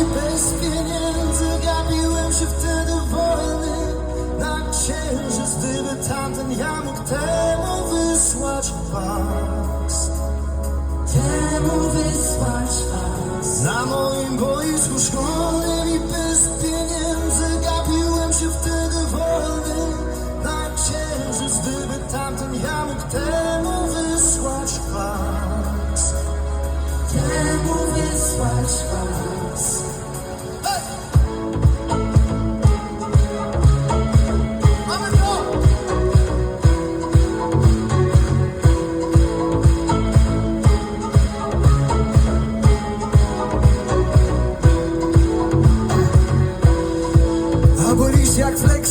i bez pieniędzy. Gapiłem się wtedy wolny na księżyc Gdyby tamten ja mógł temu wysłać faks Temu wysłać was Na moim boisku szkolnym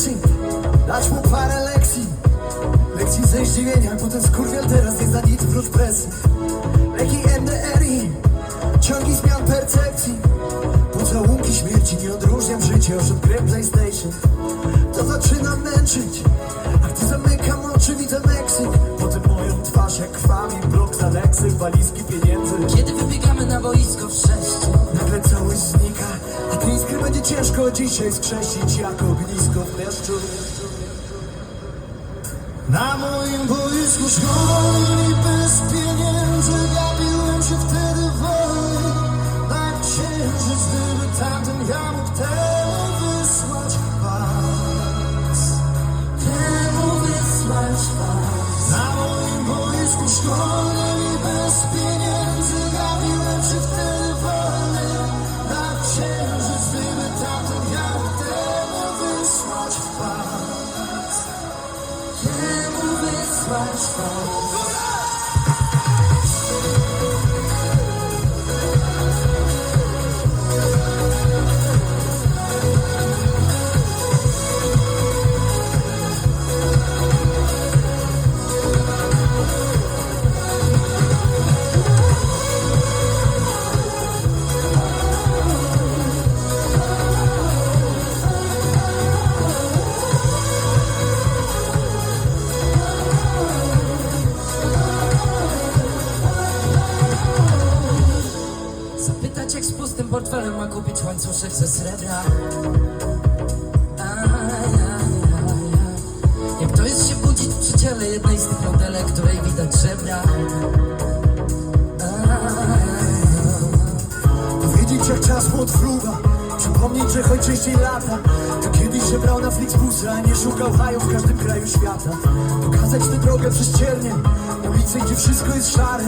jak flexi, dać mu parę lekcji Lekcji ze zdziwienia, potem skurwiel teraz jest na nic prócz presji. Leki MDRI, ciągi zmian percepcji. Pocałunki śmierci, nie odróżniam życie już od gry PlayStation. To zaczyna męczyć, a gdy zamykam oczy widzę Meksyk. Potem moją twarz jak krwawi, blok za leksy, walizki pieniędzy. Kiedy wybiegamy na boisko w sześciu ciężko dzisiaj skrzesić jako ognisko w deszczu. Na moim boisku szkolnym bez pieniędzy gapiłem się wtedy wolny na księżyc, gdyby tamten ja mógł temu wysłać was. Temu wysłać was Na moim boisku szkolnym Zapytać jak z pustym portfelem ma kupić łańcuszek ze srebra. Jak to jest się budzić przy ciele jednej z tych modelek, której widać żebra. Powiedzieć jak czas mu odfruwa Przypomnieć, że choć lata A nie szukał haju w każdym kraju świata. Pokazać tę drogę przez ciernie Ulice, gdzie wszystko jest szare.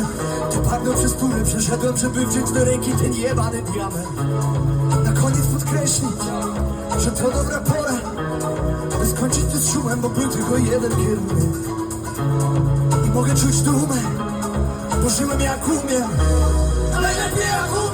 To bagno przez które przeszedłem Żeby wziąć do ręki ten jebany diament. Na koniec podkreślić Że to dobra pora By skończyć to z szumem Bo był tylko jeden kierunek. I mogę czuć dumę Bo żyłem jak umiem. Ale lepiej jak umiem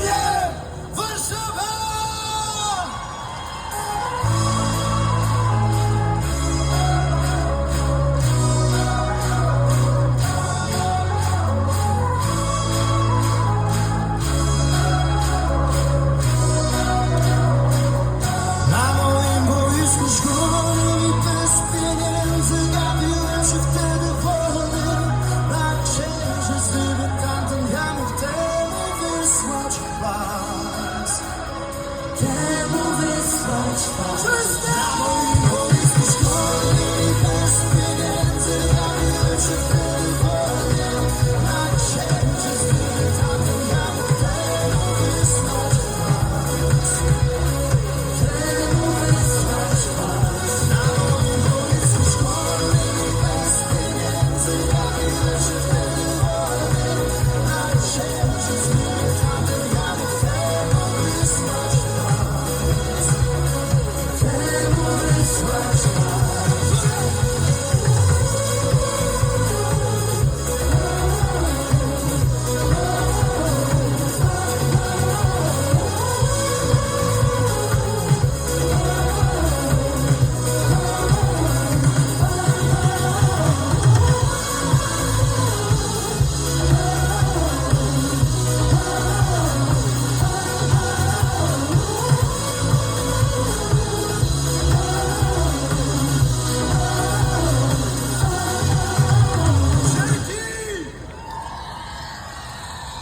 wysłać